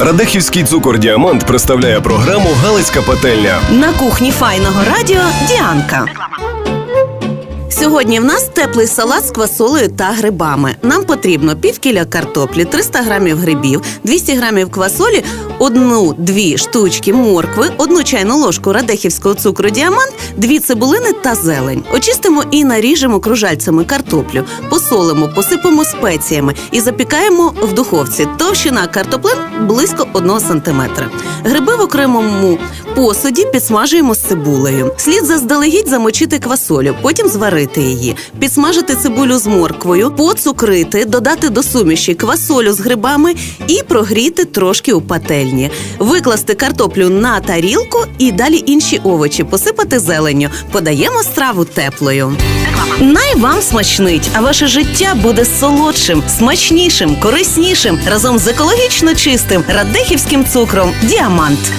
Радехівський цукор Діамант представляє програму Галицька пательня. На кухні файного радіо Діанка. Сьогодні в нас теплий салат з квасолею та грибами. Нам потрібно пів кіля картоплі, 300 грамів грибів, 200 грамів квасолі, одну-дві штучки моркви, одну чайну ложку радехівського цукру діамант, дві цибулини та зелень. Очистимо і наріжемо кружальцями картоплю, посолимо, посипемо спеціями і запікаємо в духовці. Товщина картоплин близько 1 см. Гриби в окремому посуді підсмажуємо з цибулею. Слід заздалегідь замочити квасолю, потім зварити її, підсмажити цибулю з морквою, поцукрити, додати до суміші квасолю з грибами і прогріти трошки у пательні. Викласти картоплю на тарілку і далі інші овочі посипати зеленню. Подаємо страву теплою. Най вам смачнить, а ваше життя буде солодшим, смачнішим, кориснішим разом з екологічно чистим радехівським цукром Діамант.